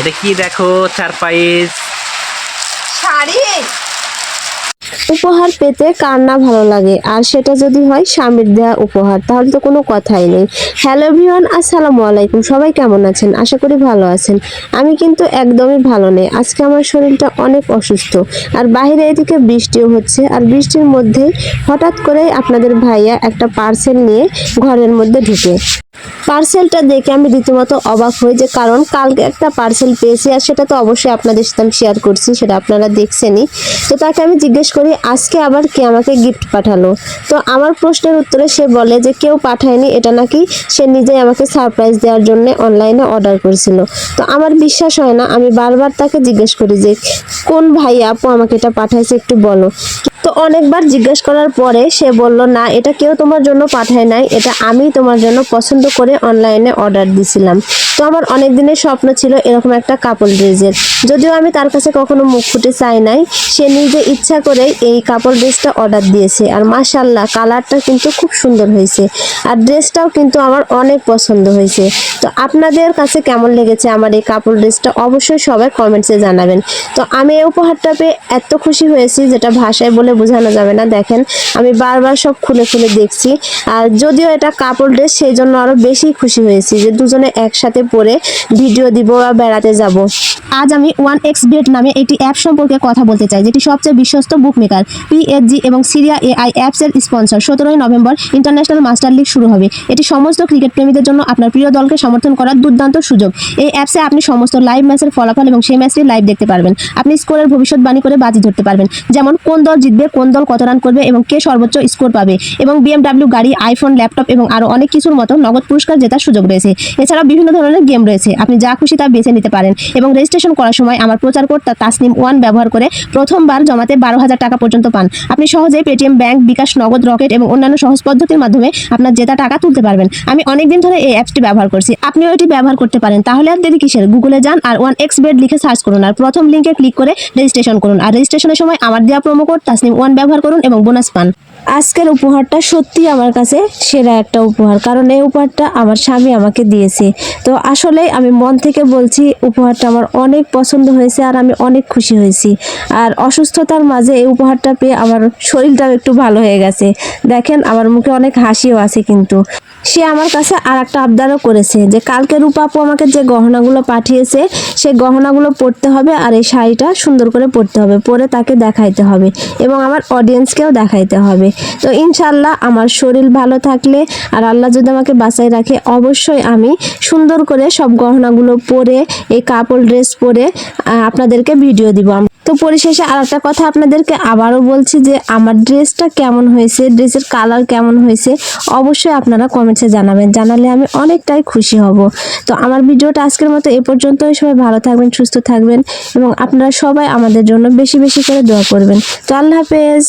এটা কি দেখো? চার পাইস শাড়ি? উপহার পেতে কার না ভালো লাগে? আর সেটা যদি হয় স্বামীর দেওয়া উপহার তাহলে তো কোনো কথাই নেই। হ্যালো এভরিওয়ান আসসালামু আলাইকুম। সবাই কেমন আছেন? আশা করি ভালো আছেন। আমি কিন্তু একদমই ভালো নেই। আজকে আমার শরীরটা অনেক অসুস্থ। আর বাইরে এদিকে বৃষ্টিও হচ্ছে। আর বৃষ্টির মধ্যেই হঠাৎ করেই আপনাদের ভাইয়া একটা পার্সেল নিয়ে ঘরের মধ্যে ঢুকে। পার্সেলটা দেখে আমি রীতিমতো অবাক হই যে কারণ কালকে একটা পার্সেল পেয়েছি আর সেটা তো অবশ্যই আপনাদের সাথে আমি শেয়ার করছি, সেটা আপনারা দেখছেনই। তো তাকে আমি জিজ্ঞেস করি, আজকে আবার কে আমাকে গিফট পাঠালো? তো আমার প্রশ্নের উত্তরে সে বলে যে, কেউ পাঠায়নি, এটা নাকি সে নিজেই আমাকে সারপ্রাইজ দেওয়ার জন্য অনলাইনে অর্ডার করেছিল। তো আমার বিশ্বাস হয় না, আমি বারবার তাকে জিজ্ঞেস করি যে, কোন ভাই আপু আমাকে এটা পাঠাইছে একটু বলো। তো অনেকবার জিজ্ঞেস করার পরে সে বলল, না, এটা কেউ তোমার জন্য পাঠায় নাই। এটা আমি তোমার জন্য পছন্দ করে অনলাইনে অর্ডার দিছিলাম। তো আমার অনেক দিনের স্বপ্ন ছিল এরকম একটা কাপড় ড্রেসের। যদিও আমি তার কাছে কখনো মুখ ফুটে চাই নাই, সে নিজে ইচ্ছা করে এই কাপড় ড্রেসটা অর্ডার দিয়েছে। আর মাশাল্লাহ কালারটা কিন্তু খুব সুন্দর হয়েছে। আর ড্রেসটাও কিন্তু আমার অনেক পছন্দ হয়েছে। তো আপনাদের কাছে কেমন লেগেছে আমার এই কাপড় ড্রেসটা অবশ্যই সবাই কমেন্টসে জানাবেন। তো আমি এই উপহারটা পেয়ে এত খুশি হয়েছি, যেটা ভাষায় বলে বোঝানো যাবে না। দেখেন, আমি বারবার সব খুলে খুলে দেখছি। আর যদিও এটা কাপড় ড্রেস সেই জন্য আরও বেশি খুশি হয়েছি যে দুজনে একসাথে পরে ভিডিও দিব বা বেড়াতে যাব। আজ আমি ওয়ান এক্স বেড নামে একটি অ্যাপ সম্পর্কে কথা বলতে চাই, যেটি সবচেয়ে বিশ্বস্ত বুকমেকার পিএসজি এবং সিরিয়া এআই অ্যাপসের স্পন্সর সতেরোই নভেম্বর ইন্টারন্যাশনাল মাস্টার লিগ শুরু হবে। এটি সমস্ত ক্রিকেট প্রেমীদের জন্য আপনার প্রিয় দলকে সমর্থন করার দুর্দান্ত সুযোগ। এই অ্যাপসে আপনি সমস্ত লাইভ ম্যাচের ফলাফল এবং সেই ম্যাচটি লাইভ দেখতে পারবেন। আপনি স্কোরের ভবিষ্যৎবাণী করে বাজি ধরতে পারবেন। যেমন কোন দল জিতবে কোন দল কত রান করবে এবং কে সর্বোচ্চ স্কোর পাবে। এবং বিএমডাব্লিউ গাড়ি আইফোন ল্যাপটপ এবং আরও অনেক কিছুর মতো নগদ পুরস্কার জেতার সুযোগ রয়েছে। এছাড়াও বিভিন্ন ধরনের গেম রয়েছে। আপনি যা খুশি তা বেছে নিতে পারেন। এবং রেজিস্ট্রেশন করার সময় আমার প্রচার কোড তা তাসনিম ওয়ান ব্যবহার করে প্রথমবার জমাতে বারো হাজার টাকা পর্যন্ত পান। আপনি সহজেই পেটিএম ব্যাংক বিকাশ নগদ রকেট এবং অন্যান্য সহজ পদ্ধতির মাধ্যমে আপনার জেতা টাকা তুলতে পারবেন। আমি অনেকদিন ধরে এই অ্যাপসটি ব্যবহার করছি। আপনিও এটি ব্যবহার করতে পারেন। তাহলে আর দেরি কিসের? গুগলে যান আর ওয়ান এক্স বেড লিখে সার্চ করুন। আর প্রথম লিঙ্কে ক্লিক করে রেজিস্ট্রেশন করুন। আর রেজিস্ট্রেশনের সময় আমার দেওয়া প্রোমো কোড তাসনিম ওয়ান ব্যবহার করুন এবং বোনাস পান। আজকের উপহারটা সত্যি আমার কাছে সেরা একটা উপহার, কারণ এই উপহারটা আমার স্বামী আমাকে দিয়েছে। তো আসলে আমি মন থেকে বলছি, উপহারটা আমার অনেক পছন্দ হয়েছে আর আমি অনেক খুশি হয়েছি। আর অসুস্থতার মাঝে এই উপহারটা পেয়ে আমার শরীরটাও একটু ভালো হয়ে গেছে। দেখেন, আমার মুখে অনেক হাসিও আছে কিন্তু। সে আমার কাছে আর একটা আবদারও করেছে যে কালকে রূপা আপু আমাকে যে গহনাগুলো পাঠিয়েছে সেই গহনাগুলো পরতে হবে আর এই শাড়িটা সুন্দর করে পরতে হবে, পরে তাকে দেখাইতে হবে এবং আমার অডিয়েন্সকেও দেখাইতে হবে। তো ইনশাল্লাহ আমার শরীর ভালো থাকলে আর আল্লাহ যদি আমাকে বাঁচাই রাখে, অবশ্যই আমি সুন্দর করে সব গহনাগুলো পরে, এই কাপড় ড্রেস পরে আপনাদেরকে ভিডিও দিব। তো পরিশেষে আর একটা কথা আপনাদেরকে আবারও বলছি যে আমার ড্রেসটা কেমন হয়েছে ড্রেসের কালার কেমন হয়েছে, অবশ্যই আপনারা কমেন্টসে জানাবেন। জানালে আমি অনেকটাই খুশি হব। তো আমার ভিডিওটা আজকের মতো এ পর্যন্তই। সবাই ভালো থাকবেন, সুস্থ থাকবেন এবং আপনারা সবাই আমাদের জন্য বেশি বেশি করে দোয়া করবেন। তো আল্লাহ হাফেজ।